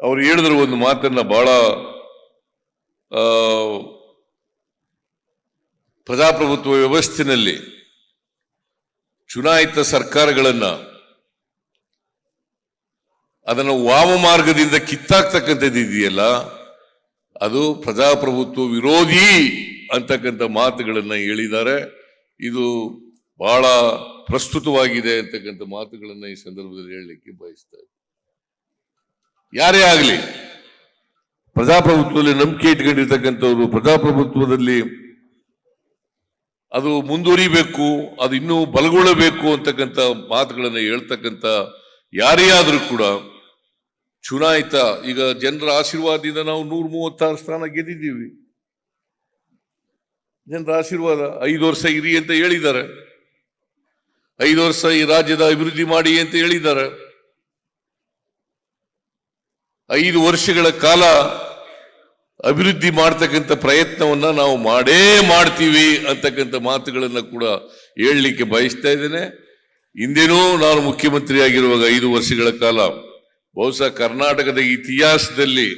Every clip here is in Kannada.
ಅವ್ರು ಹೇಳಿದ್ರು ಒಂದು ಮಾತನ್ನ ಬಹಳ ಪ್ರಜಾಪ್ರಭುತ್ವ ವ್ಯವಸ್ಥೆಯಲ್ಲಿ ಚುನಾಯಿತ ಸರ್ಕಾರಗಳನ್ನ ಅದನ್ನು ವಾಮ ಮಾರ್ಗದಿಂದ ಕಿತ್ತಾಕ್ತಕ್ಕಂಥದ್ದು ಇದೆಯಲ್ಲ, ಅದು ಪ್ರಜಾಪ್ರಭುತ್ವ ವಿರೋಧಿ ಅಂತಕ್ಕಂಥ ಮಾತುಗಳನ್ನ ಹೇಳಿದ್ದಾರೆ. ಇದು ಬಹಳ ಪ್ರಸ್ತುತವಾಗಿದೆ ಅಂತಕ್ಕಂಥ ಮಾತುಗಳನ್ನು ಈ ಸಂದರ್ಭದಲ್ಲಿ ಹೇಳಲಿಕ್ಕೆ ಬಯಸ್ತಾರೆ ಯಾರೇ ಆಗಲಿ, ಪ್ರಜಾಪ್ರಭುತ್ವದಲ್ಲಿ ನಂಬಿಕೆ ಇಟ್ಕೊಂಡಿರ್ತಕ್ಕಂಥವ್ರು ಪ್ರಜಾಪ್ರಭುತ್ವದಲ್ಲಿ ಅದು ಮುಂದುವರಿಬೇಕು, ಅದು ಇನ್ನೂ ಬಲಗೊಳ್ಳಬೇಕು ಅಂತಕ್ಕಂಥ ಮಾತುಗಳನ್ನು ಹೇಳ್ತಕ್ಕಂಥ ಯಾರೇ ಆದರೂ ಕೂಡ ಚುನಾಯಿತ, ಈಗ ಜನರ ಆಶೀರ್ವಾದದಿಂದ ನಾವು ನೂರ ಮೂವತ್ತಾರು ಸ್ಥಾನ ಗೆದ್ದಿದ್ದೀವಿ. ಜನರ ಆಶೀರ್ವಾದ ಐದು ವರ್ಷ ಇರಿ ಅಂತ ಹೇಳಿದ್ದಾರೆ. ಐದು ವರ್ಷ ಈ ರಾಜ್ಯದ ಅಭಿವೃದ್ಧಿ ಮಾಡಿ ಅಂತ ಹೇಳಿದ್ದಾರೆ. ಐದು ವರ್ಷಗಳ ಕಾಲ ಅಭಿವೃದ್ಧಿ ಮಾಡ್ತಕ್ಕಂಥ ಪ್ರಯತ್ನವನ್ನ ನಾವು ಮಾಡೇ ಮಾಡ್ತೀವಿ ಅಂತಕ್ಕಂಥ ಮಾತುಗಳನ್ನು ಕೂಡ ಹೇಳಲಿಕ್ಕೆ ಬಯಸ್ತಾ ಇದ್ದೇನೆ. ಹಿಂದೇನೂ ನಾನು ಮುಖ್ಯಮಂತ್ರಿ ಆಗಿರುವಾಗ ಐದು ವರ್ಷಗಳ ಕಾಲ ಬಹುಶಃ ಕರ್ನಾಟಕದ ಇತಿಹಾಸದಲ್ಲಿ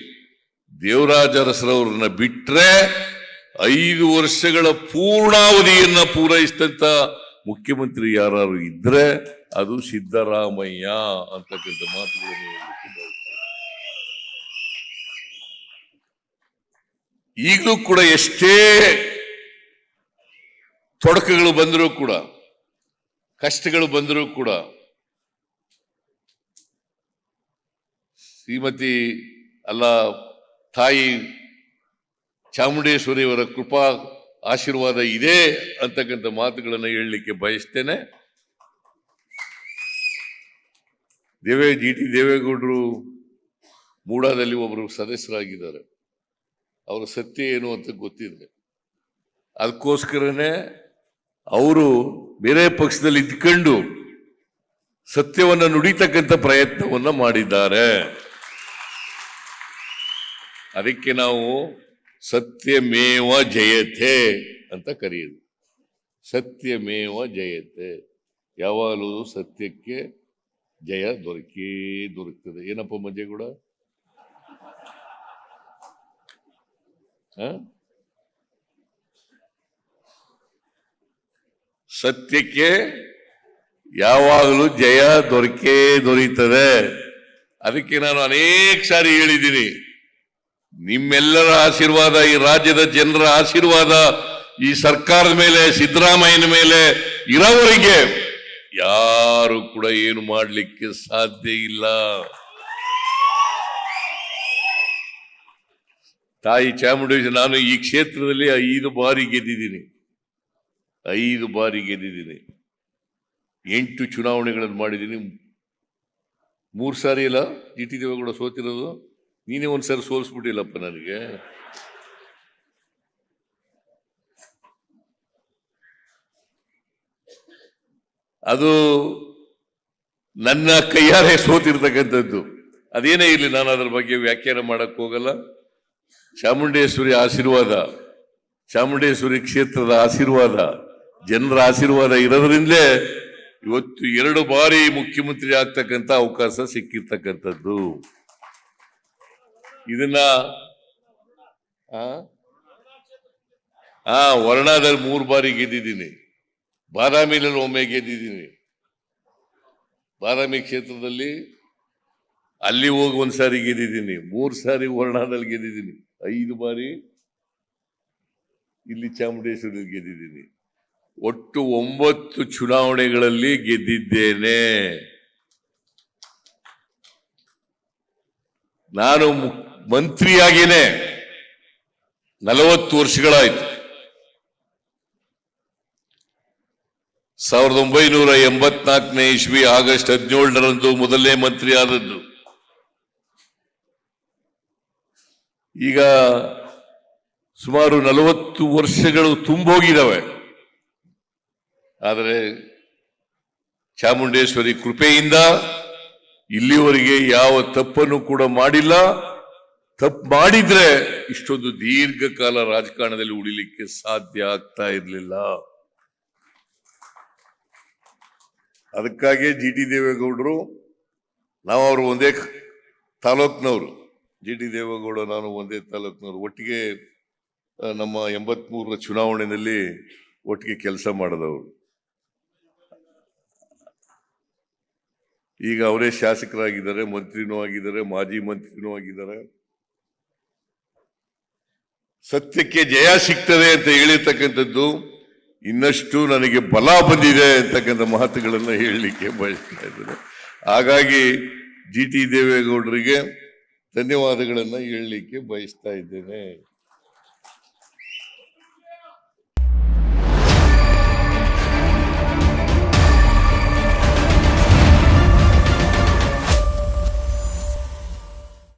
ದೇವರಾಜ ಅರಸರವ್ರನ್ನ ಬಿಟ್ರೆ ಐದು ವರ್ಷಗಳ ಪೂರ್ಣಾವಧಿಯನ್ನ ಪೂರೈಸಿದಂತ ಮುಖ್ಯಮಂತ್ರಿ ಯಾರು ಇದ್ರೆ ಅದು ಸಿದ್ದರಾಮಯ್ಯ ಅಂತಕ್ಕಂಥ ಮಾತುಗಳನ್ನು ಹೇಳಲಿಕ್ಕೆ ಬಯಸ್ತೇನೆ. ಈಗಲೂ ಕೂಡ ಎಷ್ಟೇ ತೊಡಕಗಳು ಬಂದರೂ ಕೂಡ, ಕಷ್ಟಗಳು ಬಂದರೂ ಕೂಡ, ಶ್ರೀಮತಿ ಅಲ್ಲ ತಾಯಿ ಚಾಮುಂಡೇಶ್ವರಿಯವರ ಕೃಪಾ ಆಶೀರ್ವಾದ ಇದೆ ಅಂತಕ್ಕಂಥ ಮಾತುಗಳನ್ನು ಹೇಳಲಿಕ್ಕೆ ಬಯಸ್ತೇನೆ. ದೇವೇ ಜಿ ಟಿ ದೇವೇಗೌಡರು ಮೂಡಾದಲ್ಲಿ ಒಬ್ಬರು ಸದಸ್ಯರಾಗಿದ್ದಾರೆ. ಅವರ ಸತ್ಯ ಏನು ಅಂತ ಗೊತ್ತಿದೆ ಅದಕ್ಕೋಸ್ಕರನೇ ಅವರು ಬೇರೆ ಪಕ್ಷದಲ್ಲಿ ಇದ್ಕೊಂಡು ಸತ್ಯವನ್ನು ನುಡಿತಕ್ಕಂಥ ಪ್ರಯತ್ನವನ್ನ ಮಾಡಿದ್ದಾರೆ. ಅದಕ್ಕೆ ನಾವು ಸತ್ಯಮೇವ ಜಯತೆ ಅಂತ ಕರೆಯೋದು. ಸತ್ಯಮೇವ ಜಯತೆ. ಯಾವಾಗಲೂ ಸತ್ಯಕ್ಕೆ ಜಯ ದೊರಕೇ ದೊರಕ್ತದೆ. ಏನಪ್ಪ ಮಧ್ಯೆ ಹ? ಸತ್ಯಕ್ಕೆ ಯಾವಾಗಲೂ ಜಯ ದೊರಕೇ ದೊರೀತದೆ. ಅದಕ್ಕೆ ನಾನು ಅನೇಕ ಸಾರಿ ಹೇಳಿದ್ದೀನಿ. ನಿಮ್ಮೆಲ್ಲರ ಆಶೀರ್ವಾದ, ಈ ರಾಜ್ಯದ ಜನರ ಆಶೀರ್ವಾದ, ಈ ಸರ್ಕಾರದ ಮೇಲೆ, ಸಿದ್ದರಾಮಯ್ಯನ ಮೇಲೆ ಇರೋವರಿಗೆ ಯಾರು ಕೂಡ ಏನು ಮಾಡಲಿಕ್ಕೆ ಸಾಧ್ಯ ಇಲ್ಲ. ತಾಯಿ ಚಾಮುಂಡೇಶ್ವರಿ, ನಾನು ಈ ಕ್ಷೇತ್ರದಲ್ಲಿ ಐದು ಬಾರಿ ಗೆದ್ದಿದ್ದೀನಿ. ಐದು ಬಾರಿ ಗೆದ್ದಿದ್ದೀನಿ. ಎಂಟು ಚುನಾವಣೆಗಳನ್ನು ಮಾಡಿದ್ದೀನಿ. ಮೂರು ಸಾರಿ ಇಲ್ಲ ಜಿ. ಟಿ. ದೇವೇಗೌಡ ಸೋತಿರೋದು. ನೀನೇ ಒಂದು ಸಾರಿ ಸೋಲಿಸ್ಬಿಟ್ಟಿಲ್ಲಪ್ಪ ನನಗೆ. ಅದು ನನ್ನ ಕೈಯಾರೆ ಸೋತಿರ್ತಕ್ಕಂಥದ್ದು. ಅದೇನೇ ಇರಲಿ ನಾನು ಅದರ ಬಗ್ಗೆ ವ್ಯಾಖ್ಯಾನ ಮಾಡಕ್ ಹೋಗಲ್ಲ. ಚಾಮುಂಡೇಶ್ವರಿ ಆಶೀರ್ವಾದ, ಚಾಮುಂಡೇಶ್ವರಿ ಕ್ಷೇತ್ರದ ಆಶೀರ್ವಾದ, ಜನರ ಆಶೀರ್ವಾದ ಇರೋದ್ರಿಂದಲೇ ಇವತ್ತು ಎರಡು ಬಾರಿ ಮುಖ್ಯಮಂತ್ರಿ ಆಗ್ತಕ್ಕಂಥ ಅವಕಾಶ ಸಿಕ್ಕಿರ್ತಕ್ಕಂಥದ್ದು. ಇದನ್ನ, ಆ? ವರ್ಣಾದಲ್ಲಿ ಮೂರು ಬಾರಿ ಗೆದ್ದಿದ್ದೀನಿ. ಬಾದಾಮಿನಲ್ಲಿ ಒಮ್ಮೆ ಗೆದ್ದಿದ್ದೀನಿ. ಬಾದಾಮಿ ಕ್ಷೇತ್ರದಲ್ಲಿ ಅಲ್ಲಿ ಹೋಗಿ ಒಂದ್ಸಾರಿ ಗೆದ್ದಿದ್ದೀನಿ. ಮೂರು ಸಾರಿ ವರ್ಣಾದಲ್ಲಿ ಗೆದ್ದಿದ್ದೀನಿ. ಐದು ಬಾರಿ ಇಲ್ಲಿ ಚಾಮುಂಡೇಶ್ವರಿ ಗೆದ್ದಿದ್ದೀನಿ. ಒಟ್ಟು ಒಂಬತ್ತು ಚುನಾವಣೆಗಳಲ್ಲಿ ಗೆದ್ದಿದ್ದೇನೆ. ನಾನು ಮಂತ್ರಿಯಾಗಿನೆ ನಲವತ್ತು ವರ್ಷಗಳಾಯ್ತು. ಸಾವಿರದ ಒಂಬೈನೂರ ಎಂಬತ್ನಾಲ್ಕನೇ ಇಸ್ವಿ ಆಗಸ್ಟ್ ಹದಿನೇಳರಂದು ಮೊದಲನೇ ಮಂತ್ರಿ ಆದದ್ದು ಈಗ ಸುಮಾರು ನಲವತ್ತು ವರ್ಷಗಳು ತುಂಬೋಗಿದ್ದಾವೆ. ಆದರೆ ಚಾಮುಂಡೇಶ್ವರಿ ಕೃಪೆಯಿಂದ ಇಲ್ಲಿವರೆಗೆ ಯಾವ ತಪ್ಪನ್ನು ಕೂಡ ಮಾಡಿಲ್ಲ. ತಪ್ಪು ಮಾಡಿದ್ರೆ ಇಷ್ಟೊಂದು ದೀರ್ಘಕಾಲ ರಾಜಕಾರಣದಲ್ಲಿ ಉಳಿಲಿಕ್ಕೆ ಸಾಧ್ಯ ಆಗ್ತಾ ಇರಲಿಲ್ಲ. ಅದಕ್ಕಾಗಿ ಜಿ ಟಿ ದೇವೇಗೌಡರು ನಾವು ಅವರು ಒಂದೇ ತಾಲೂಕ್ನವರು. ಜಿ ಡಿ ದೇವೇಗೌಡ ನಾನು ಒಂದೇ ತಾಲೂಕಿನವರು. ಒಟ್ಟಿಗೆ ನಮ್ಮ ಎಂಬತ್ಮೂರರ ಚುನಾವಣೆಯಲ್ಲಿ ಒಟ್ಟಿಗೆ ಕೆಲಸ ಮಾಡಿದವರು. ಈಗ ಅವರೇ ಶಾಸಕರಾಗಿದ್ದಾರೆ, ಮಂತ್ರಿನೂ ಆಗಿದ್ದಾರೆ, ಮಾಜಿ ಮಂತ್ರಿನೂ ಆಗಿದ್ದಾರೆ. ಸತ್ಯಕ್ಕೆ ಜಯ ಸಿಗ್ತದೆ ಅಂತ ಹೇಳಿರ್ತಕ್ಕಂಥದ್ದು, ಇನ್ನಷ್ಟು ನನಗೆ ಬಲ ಬಂದಿದೆ ಅಂತಕ್ಕಂಥ ಮಾತುಗಳನ್ನು ಹೇಳಲಿಕ್ಕೆ ಬಯಸ್ತಾ ಇದ್ದಾರೆ ಹಾಗಾಗಿ ಜಿ ಟಿ ದೇವೇಗೌಡರಿಗೆ ಧನ್ಯವಾದಗಳನ್ನು ಹೇಳಲಿಕ್ಕೆ ಬಯಸ್ತಾ ಇದ್ದೇನೆ.